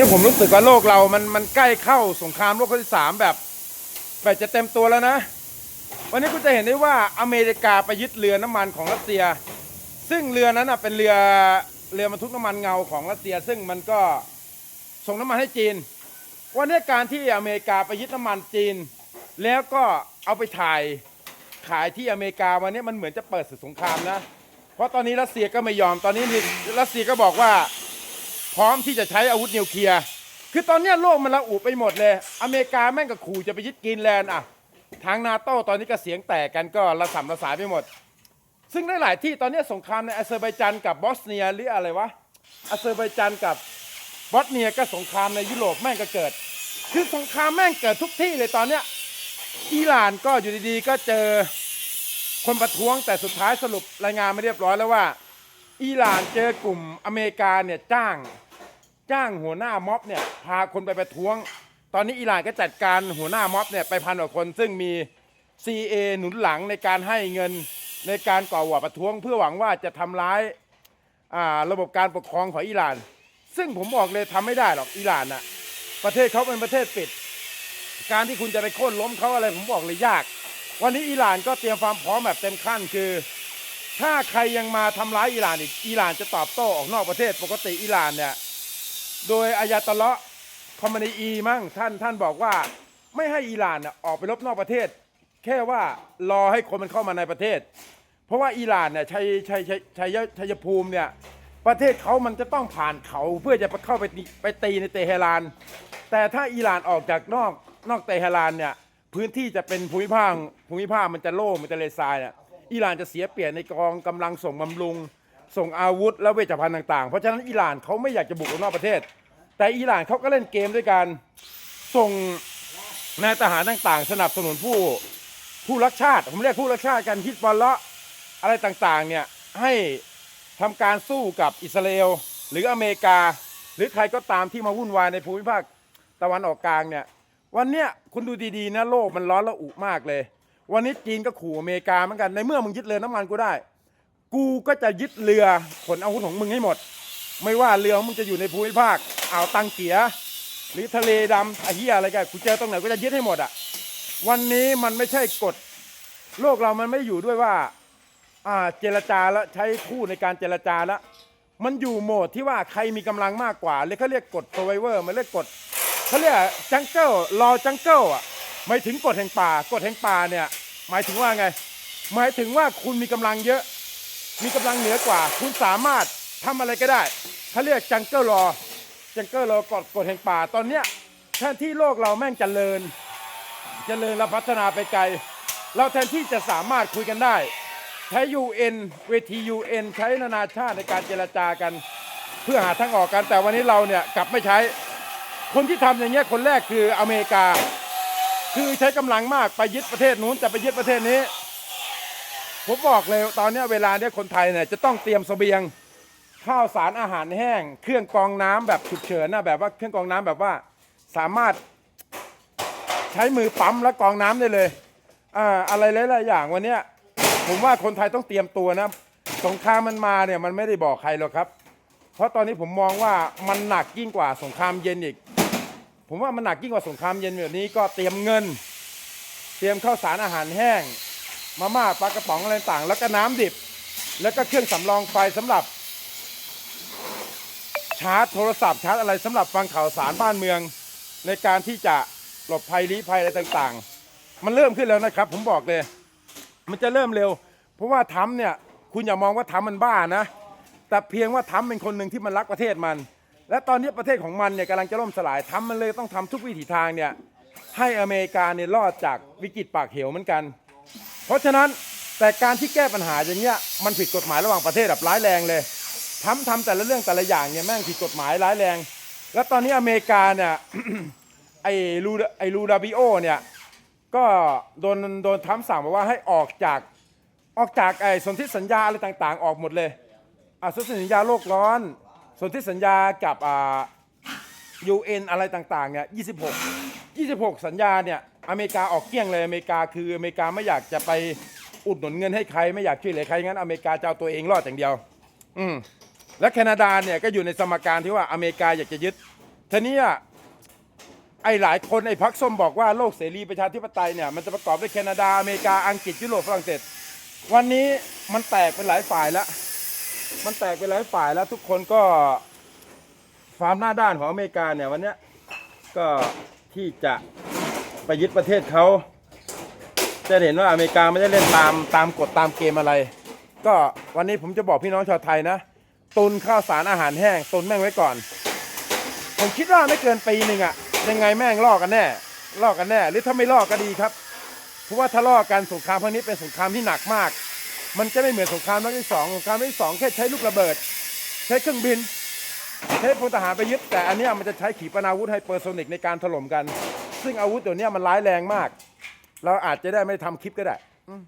นี่ผมรู้สึกว่าโลกเรามันมันใกล้เข้าสงครามโลกครั้งที่สามแบบแบบจะเต็มตัวแล้วนะ วันนี้คุณจะเห็นได้ว่าอเมริกาไปยึดเรือน้ำมันของรัสเซีย ซึ่งเรือนั้นนะเป็นเรือเรือบรรทุกน้ำมันเงาของรัสเซีย ซึ่งมันก็ส่งน้ำมันให้จีน วันนี้การที่อเมริกาไปยึดน้ำมันจีน แล้วก็เอาไปถ่ายขายที่อเมริกาวันนี้มันเหมือนจะเปิดศึกสงครามนะ เพราะตอนนี้รัสเซียก็ไม่ยอมตอนนี้รัสเซียก็บอกว่า พร้อมที่จะใช้อาวุธนิวเคลียร์คือตอนเนี้ยโลกมันระอุไปหมดเลย อเมริกาแม่งก็ขู่จะไปยึดกรีนแลนด์อะทางนาโต้ตอนนี้ก็เสียงแตกกันก็ระสำระสายไปหมด ซึ่งได้หลายที่ตอนเนี้ยสงครามในอาเซอร์ไบจันกับบอสเนียหรืออะไรวะอาเซอร์ไบจันกับบอสเนียก็สงครามในยุโรปแม่งก็เกิด คือสงครามแม่งเกิดทุกที่เลยตอนเนี้ยอิหร่านก็อยู่ดีๆ ก็เจอคนประท้วงแต่สุดท้ายสรุปรายงานไม่เรียบร้อยแล้วว่าอิหร่านเจอกลุ่มอเมริกาเนี่ยจ้าง จ้างหัวหน้าม็อบเนี่ยพาคนไปประท้วง ตอนนี้อิหร่านก็จัดการหัวหน้าม็อบเนี่ยไปพันกว่าคน ซึ่งมี CA หนุนหลังในการให้เงินในการก่อวอร์ประท้วง เพื่อหวังว่าจะทำร้ายาระบบการปกครองของอิหร่าน ซึ่งผมบอกเลยทำไม่ได้หรอกอิหร่านน่ะประเทศเขาเป็นประเทศปิด การที่คุณจะไปโค่นล้มเขาอะไรผมบอกเลยยาก วันนี้อิหร่านก็เตรียมความพร้อมแบบเต็มขั้นคือ ถ้าใครยังมาทำร้ายอิหร่านอีกอิหร่านจะตอบโต้ออกนอกประเทศปกติอิหร่านเนี่ย โดยอายาตเละคอมมานีอีมั่งท่านท่านบอกว่าไม่ให้อิหร่านออกไปรบนอกประเทศ แค่ว่ารอให้คนมันเข้ามาในประเทศ เพราะว่าอิหร่านเนี่ยชัยชัยชัยชัยชัยภูมิเนี่ยประเทศเขามันจะต้องผ่านเขาเพื่อจะเข้าไปไปตีในเตหะราน แต่ถ้าอิหร่านออกจากนอกนอกเตหะรานเนี่ยพื้นที่จะเป็นภูมิภาคภูมิภาคมันจะโล่งมันจะเลทรายเนี่ยอิหร่านจะเสียเปรียบในกองกำลังส่งบำรุง ส่งอาวุธและเวชภัณฑ์ต่างๆ เพราะฉะนั้นอิหร่านเขาไม่อยากจะบุกออกนอกประเทศ แต่อิหร่านเขาก็เล่นเกมด้วยการส่งนายทหารต่างๆ สนับสนุนผู้ผู้รักชาติ ผมเรียกผู้รักชาติกันฮิตบอลละอะไรต่างๆเนี่ยให้ทำการสู้กับอิสราเอลหรืออเมริกา หรือใครก็ตามที่มาวุ่นวายในภูมิภาคตะวันออกกลางเนี่ยวันเนี้ยคุณดูดีๆนะโลกมันร้อนระอุมากเลย วันนี้จีนก็ขู่อเมริกาเหมือนกันในเมื่อมึงยึดเรือน้ำมันกูได้ กูก็จะยึดเรือขนอาวุธของมึงให้หมด ไม่ว่าเรือของมึงจะอยู่ในภูมิภาคอ่าวตังเกียหรือทะเลดำไอ้เหี้ยอะไรกันกูเจอตรงไหนก็จะยึดให้หมดอะวันนี้มันไม่ใช่กฎโลกเรามันไม่อยู่ด้วยว่าอ่าเจรจาแล้วใช้ทูตในการเจรจาแล้วมันอยู่โหมดที่ว่าใครมีกำลังมากกว่าเลยเขาเรียกกฎ survivor มันเรียกกฎเขาเรียกจังเกิลรอจังเกิลอะหมายถึงกฎแห่งป่ากฎแห่งป่าเนี่ยหมายถึงว่าไง หมายถึงว่าคุณมีกำลังเยอะ มีกำลังเหนือกว่า คุณสามารถทำอะไรก็ได้เขาเรียกจังเกิลรอจังเกิลรอกฎกฎแห่งป่าตอนเนี้ยแทนที่โลกเราแม่งเจริญเจริญและพัฒนาไปไกล เราแทนที่จะสามารถคุยกันได้ ใช้ UN เวที UN ใช้นานาชาติในการเจรจากัน เพื่อหาทางออกกันแต่วันนี้เราเนี่ยกลับไม่ใช้ คนที่ทำอย่างเงี้ยคนแรกคืออเมริกา คือใช้กำลังมากไปยึดประเทศนู้นจะไปยึดประเทศนี้ ผมบอกเลยตอนนี้เวลาเนี้ยคนไทยเนี่ยจะต้องเตรียมเสบียงข้าวสารอาหารแห้ง เครื่องกรองน้ำแบบฉุกเฉินนะแบบว่าเครื่องกรองน้ำแบบว่าสามารถใช้มือปั๊มแล้วกรองน้ำได้เลยอ่าอะไรหลายๆอย่างวันเนี้ยผมว่าคนไทยต้องเตรียมตัวนะสงครามมันมาเนี่ยมันไม่ได้บอกใครหรอกครับ เพราะตอนนี้ผมมองว่ามันหนักยิ่งกว่าสงครามเย็นอีก ผมว่ามันหนักยิ่งกว่าสงครามเย็นแบบนี้ก็เตรียมเงิน เตรียมข้าวสารอาหารแห้ง มาม่าปลากระป๋องอะไรต่างแล้วก็น้ำดิบ แล้วก็เครื่องสำรองไฟสำหรับ ชาร์จโทรศัพท์ชาร์จอะไรสำหรับฟังข่าวสารบ้านเมือง ในการที่จะหลบภัยลี้ภัยอะไรต่างๆ มันเริ่มขึ้นแล้วนะครับ ผมบอกเลย มันจะเริ่มเร็ว เพราะว่าทำเนี่ยคุณอย่ามองว่าทำมันบ้านะ แต่เพียงว่าทำเป็นคนหนึ่งที่มันรักประเทศมัน และตอนนี้ประเทศของมันเนี่ยกำลังจะล่มสลายทำมันเลยต้องทำทุกวิถีทางเนี่ยให้อเมริกาเนี่ยรอดจากวิกฤตปากเหวเหมือนกัน เพราะฉะนั้นแต่การที่แก้ปัญหาอย่างเงี้ยมันผิดกฎหมายระหว่างประเทศแบบร้ายแรงเลยทำทำแต่ละเรื่องแต่ละอย่างเนี่ยแม่งผิดกฎหมายร้ายแรง แล้วตอนนี้อเมริกาเนี่ยไอ้ลูไอ้ลูดาบิโอเนี่ยก็โดนโดนทรัมสั่งบอกว่าให้ออกจากออกจากไอ้สนธิสัญญาอะไรต่างๆ ออกหมดเลยอะสนธิสัญญาโลกร้อน สนธิสัญญากับอ่า UN อะไรต่างๆเนี่ย26 26 สัญญาเนี่ย อเมริกาออกเกลี้ยงเลยอเมริกาคืออเมริกาไม่อยากจะไปอุดหนุนเงินให้ใครไม่อยากช่วยเหลือใครงั้นอเมริกาจะเอาตัวเองรอดอย่างเดียว อืมและแคนาดาเนี่ยก็อยู่ในสมการที่ว่าอเมริกาอยากจะยึดทีนี้อะไอ้หลายคนไอ้พักส้มบอกว่าโลกเสรีประชาธิปไตยเนี่ยมันจะประกอบด้วยแคนาดาอเมริกาอังกฤษยุโรปฝรั่งเศสวันนี้มันแตกเป็นหลายฝ่ายแล้ว มันแตกเป็นหลายฝ่ายแล้วทุกคนก็ความหน้าด้านของอเมริกาเนี่ยวันเนี้ยก็ที่จะ ไปยึดประเทศเขาจะเห็นว่าอเมริกาไม่ได้เล่นตามตามกฎตามเกมอะไร ก็วันนี้ผมจะบอกพี่น้องชาวไทยนะ ตุนข้าวสารอาหารแห้งตุนแม่งไว้ก่อน ผมคิดว่าไม่เกินปีหนึ่งอะยังไงแม่งลอกกันแน่ลอกกันแน่ หรือถ้าไม่ลอกก็ดีครับเพราะว่าถ้าลอกกันสงครามครั้งนี้เป็นสงครามที่หนักมาก มันจะไม่เหมือนสงครามครั้งที่สองสงครามครั้งที่สองแค่ใช้ลูกระเบิด ใช้เครื่องบินใช้พลทหารไปยึดแต่อันนี้มันจะใช้ขีปนาวุธไฮเปอร์โซนิกในการถล่มกัน ซึ่งอาวุธตัวเนี้ยมันร้ายแรงมาก เราอาจจะได้ไม่ทำคลิปก็ได้อืม